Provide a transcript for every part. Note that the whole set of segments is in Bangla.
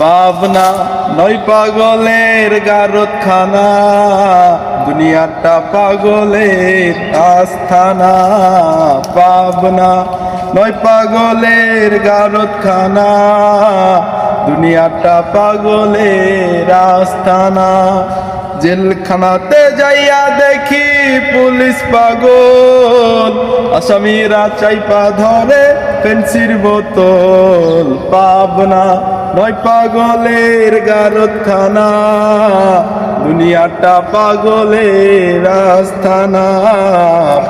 পাবনা নয় পাগলের গারতখানা দুনিয়াটা পাগলের আস্থানা। পাবনা নয় পাগলের গারতখানা দুনিয়াটা পাগলের আস্থানা। জেলখানাতে যাইয়া দেখি পুলিশ পাগল, আসামিরা চাইপা ধরে পেন্সির বোতল। পাবনা নয় পাগলের গারতখানা দুনিয়াটা পাগলের আস্থানা,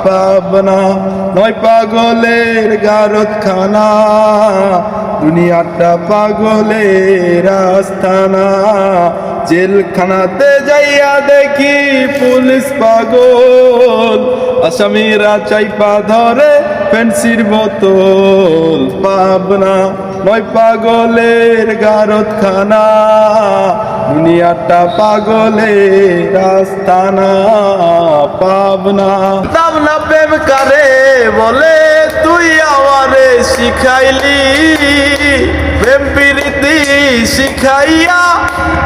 পাবনা। নয় পাগলের গারতখানা দুনিয়াটা পাগলের আস্থানা। জেলখানাতে যাইয়া দেখি পুলিশ পাগল আসামিরা চাইপা ধরে পেন্সির বোতল পাবনা। নয় পাগলের গারতখানা দুনিয়াটা পাগলের আস্থানা পাবনা। দাম না প্রেম কারে বলে, তুই আমারে শিখাইলি। প্রেম প্রীতি শিখাইয়া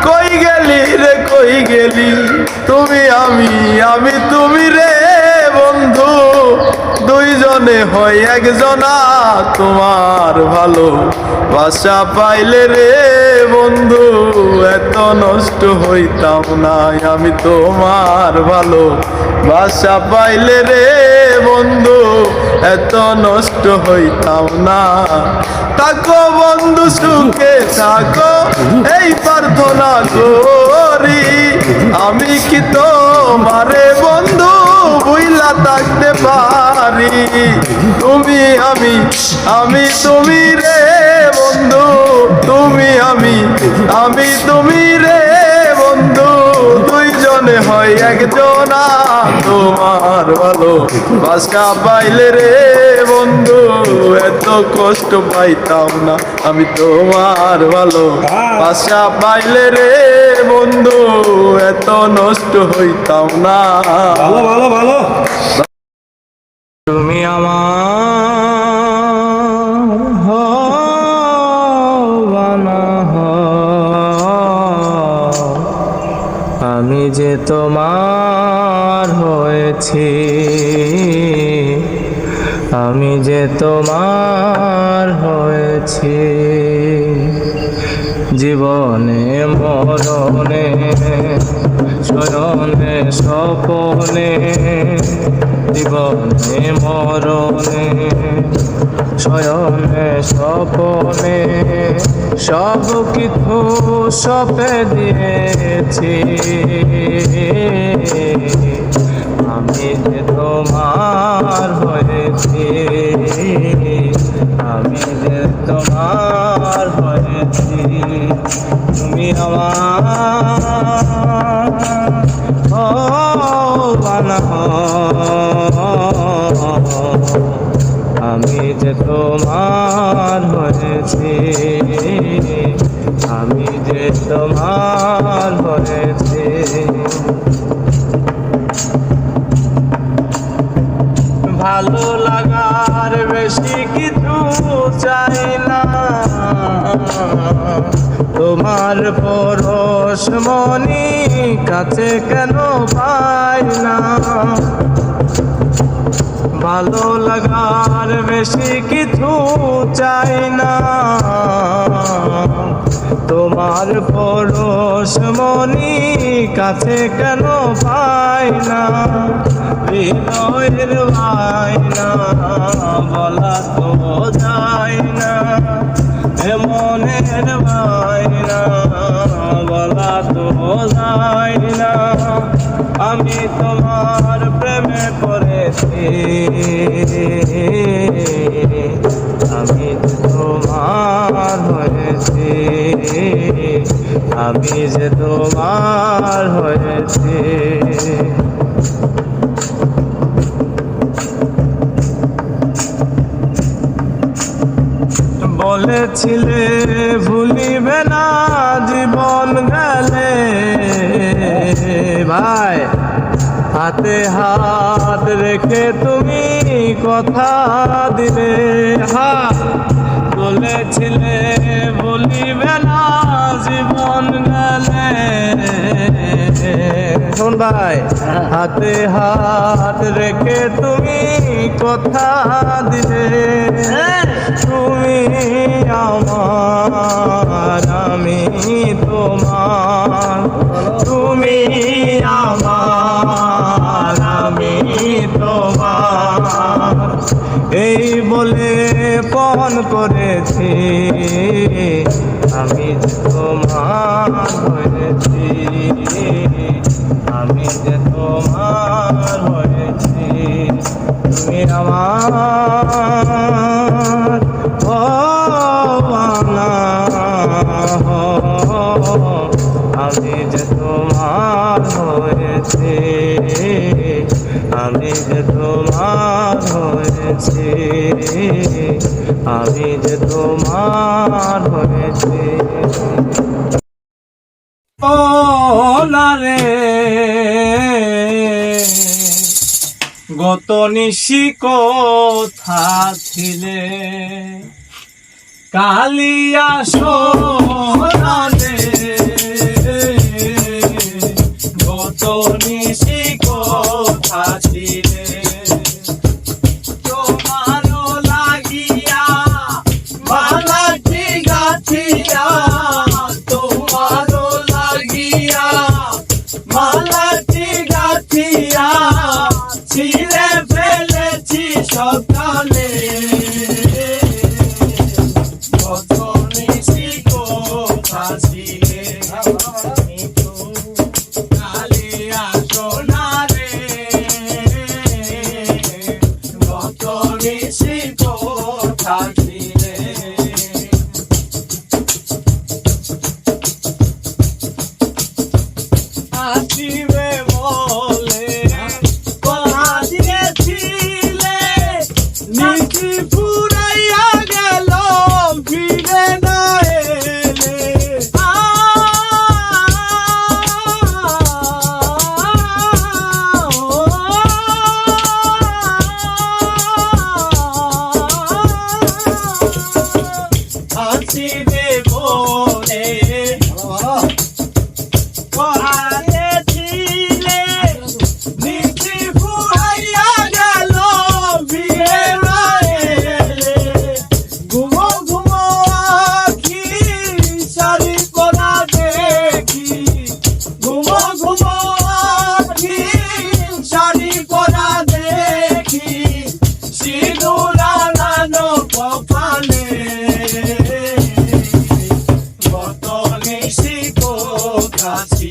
কই গেলি রে, কই গেলি? তুমি আমি আমি তুমি রে। দুইজনে হয় একজনা, তোমার ভালো বাসা পাইলে রে বন্ধু, এত নষ্ট হইতাম না। আমি তোমার ভালো বাসা পাইলে রে বন্ধু, এত নষ্ট হইতাম না। তাকো বন্ধু সুখে, থাকো, এই প্রার্থনা করি। আমি কি তোমারে বন্ধু বুইলা থাকতে পারি। তুমি আমি আমি তুমি রে বন্ধু। তুমি আমি আমি তুমি রে দুইজনে হয় একজনা তোমার ভালো। বাসা পাইলে রে বন্ধু এত কষ্ট পাইতাম না আমি তোমার ভালো। বাসা পাইলে রে বন্ধু এত নষ্ট হইতাম না। ভালো ভালো ভালো। তুমি আমার যে তোমার হয়েছি আমি যে তোমার হয়েছি। জীবনে মরণে শয়নে স্বপনে জীবনে মরণে শয়নে স্বপনে সব কিছু সপে দিয়েছি। আমি যে তোমার হয়েছি, আমি যে তোমার হয়েছি, তুমি আমার বানা আমি ভালো লাগার বেশি কিছু চাই না। তোমার পরশ মনি কাছে কেন পাই না? ভালো লাগার বেশি কিছু চাই না। তোমার পরশ মনি কাছে কেন পাই না হৃদয়ের না বলা তো যায় না মনের না বলা তো যায় না আমি তোমার প্রেমে পড়েছি। আমি তোমার হয়েছি, আমি যে তোমার হয়েছি। বলেছিলে, ভুলিবে না জীবন গেলে। ভাই, হাতে হাত রেখে তুমি কথা দিলে। হা, বলেছিলে মামুন ভাই হাতে হাত রেখে তুমি কথা দিলে। তুমি আমার আমি তোমার। তুমি আমার আমি তোমার। এই বলে পণ করেছি আমি তোমার হয়েছি। আমি যে তোমার হয়েছি, তুমি আমার ভবানা আমি যে তোমার হয়েছি, আমি যে তোমার হয়েছি, আমি যে তোমার হয়েছি। ও রে গত নিশি কথা ছিলে? কালিয়া আসিবে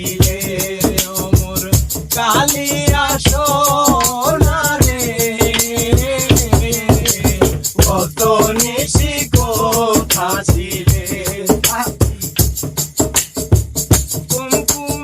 দিলে অমর কালী।